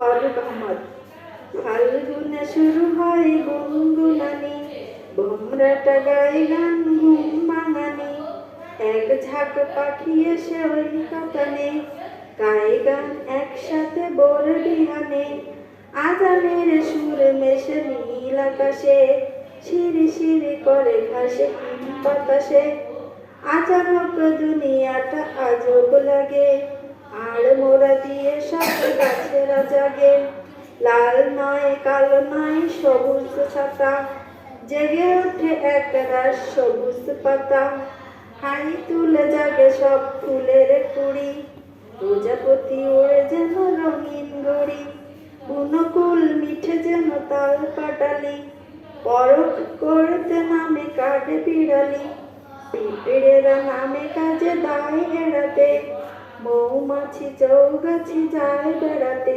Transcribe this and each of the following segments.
ফারুক আহমদ ফাল্গুনে শুরু হয় গুনগুনানি ভোমরাটা গাই গান ঘুম এক ঝাঁক পাখি এসে ওই কাতানে গাই গান একসাথে বোর বিহানে। আজানের সুর মেশে নীল আকাশে, শিরি শিরি করে ঘাসে বাতাসে। আচানক দুনিয়াটা আজব লাগে আর মোরা দিয়ে সব জাগে লাল নয়, কালো নয়, সবুজ ছাতা। জেগে ওঠে একরাশ সবুজ পাতা। হাই তুলে জাগে সব ফুলের কুড়ি। প্রজাপতি ওড়ে যেন রঙিন গড়ি বুনকুল মিঠে যেন তাল পাটালি। পরখ করতে নামে কাঠে বিড়ালি। পিঁপড়েরা নামে কাজে দায় এড়াতে মৌমাছি চৌগাছি যায় বেড়াতে।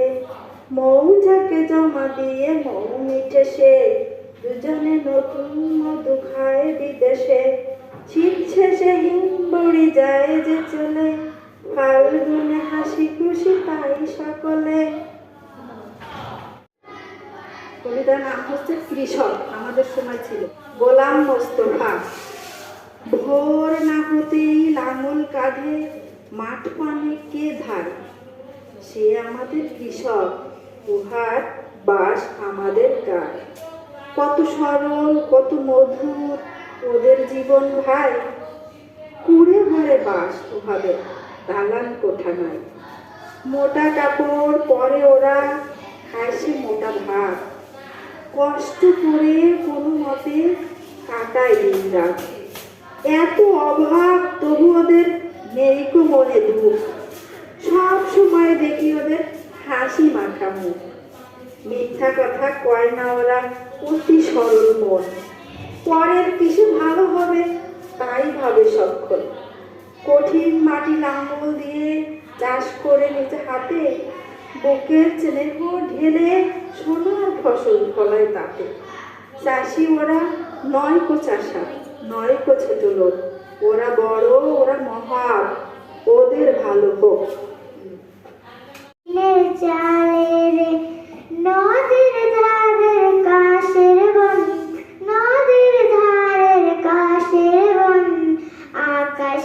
মৌচাকে জমা দিয়ে মৌ মিঠে সে। দুজনে নতুন মধু খায় বিদেশে। শীত শেষে হিমবড়ি যায় যে চলে। ফাল্গুনে হাসি খুশি পাই সকলে। কবিতার নাম হচ্ছে কৃষক, আমাদের সময় ছিল। গোলাম মোস্তফা। ভোর না হতেই লাঙল কাঁধে মাঠ পানে কে ধারে? সে আমাদের কৃষক। উহার বাস আমাদের গায়ে। কত সরল, কত মধুর ওদের জীবন ভাই। কুড়ে ঘরে বাস ওভাবে দালান কোঠা নাই। মোটা কাপড় পরে ওরা খায় মোটা ভাত কষ্ট করে কোনো মতে কাটায় দিন রাত। এত অভাব তবু ওদের নেই কো মনে দুঃখ সব সময় দেখি ওদের হাসি মিথ্যা কথা কয় না ওরা, অতি সরল মন। পরের কিছু ভালো হবে, তাই ভাবে সক্ষম। কঠিন মাটি লাঙ্গল দিয়ে চাষ করে নিজ হাতে, বুকের স্নেহ ঢেলে সোনার ফসল ফলায় তাকে চাষি ওরা নয় কো চাষা, নয় কো ছোট লোক। ওরা বড়, ওরা মহান। ওদের ভালো হোক। জালে রে নদীর ধারের কাশের বন নদীর ধারের কাশের বন আকাশ